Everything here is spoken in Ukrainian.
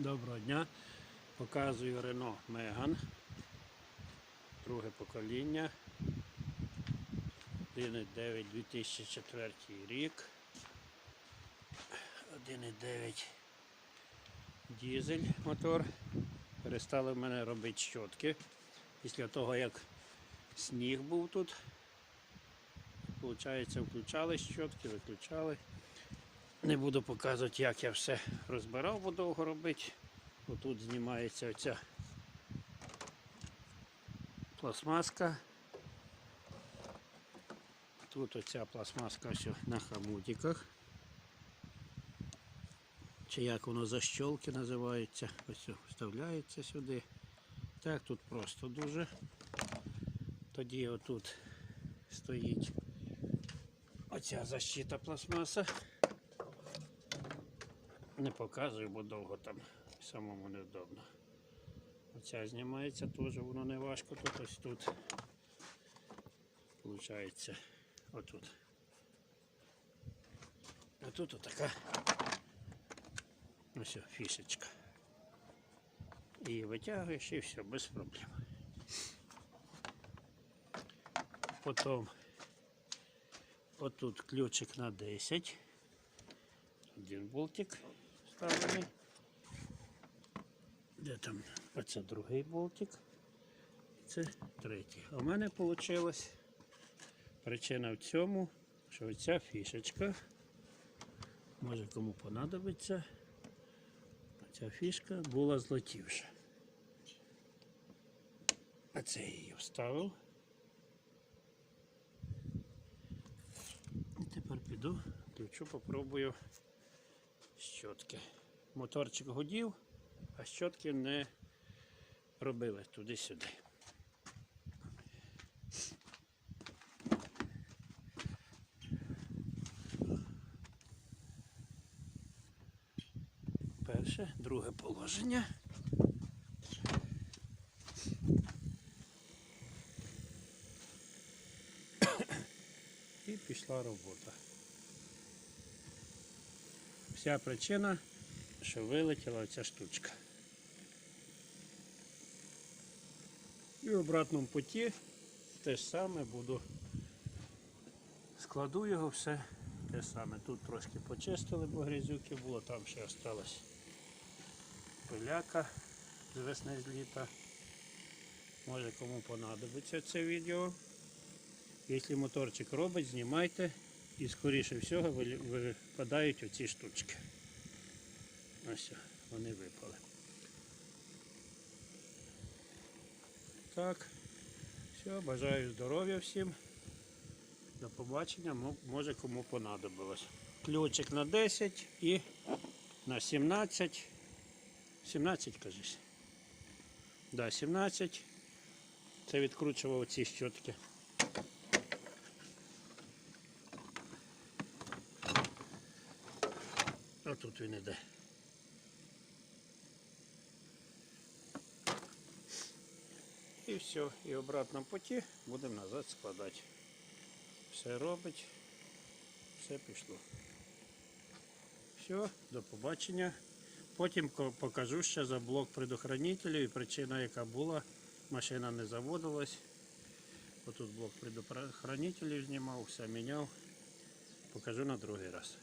Доброго дня. Показую Рено Меган. Друге покоління. 1,9 2004 рік. 1,9 дізель мотор. Перестали в мене робити щотки. Після того як сніг був тут. Получається, включали щотки, виключали. Не буду показувати, як я все розбирав, бо довго робити. Отут знімається оця пластмаска. Тут оця пластмаска все на хамутиках. Чи як воно защолки називається. Ось вставляється сюди. Так, тут просто дуже. Тоді отут стоїть оця защита пластмаса. Не показую, бо довго там самому невдобно. Оця знімається теж, воно не важко тут ось тут. Получається отут. А тут отака ось о, фішечка. І витягуєш і все, без проблем. Потім отут ключик на 10. Один болтик вставлений. Де там? Оце другий болтик. Це третій. А в мене вийшло причина в цьому, що оця фішечка, може кому понадобиться, ця фішка була злетівша. А це я її вставив. І тепер піду, включу, попробую щотки. Моторчик гудів, а щотки не робили туди-сюди. Перше, друге положення. І пішла робота. Вся причина, що вилетіла ця штучка. І в обратному путі те ж саме буду. Складу його все те саме. Тут трошки почистили, бо грязюки було, там ще осталось пиляка з весни з літа. Може кому понадобиться це відео. Якщо моторчик робить, знімайте і скоріше всього випадають оці штучки. Ось вони випали. Так, все, бажаю здоров'я всім. До побачення, може кому понадобилось. Ключик на 10 і на 17. 17, кажись. Да, 17. Це відкручував ці щотки. Тут він іде. І все, і в обратному путі будемо назад складати. Все робить, все пішло. Все, до побачення. Потім покажу ще за блок предохранителів і причина, яка була, машина не заводилась. Отут блок предохранителів знімав, все міняв. Покажу на другий раз.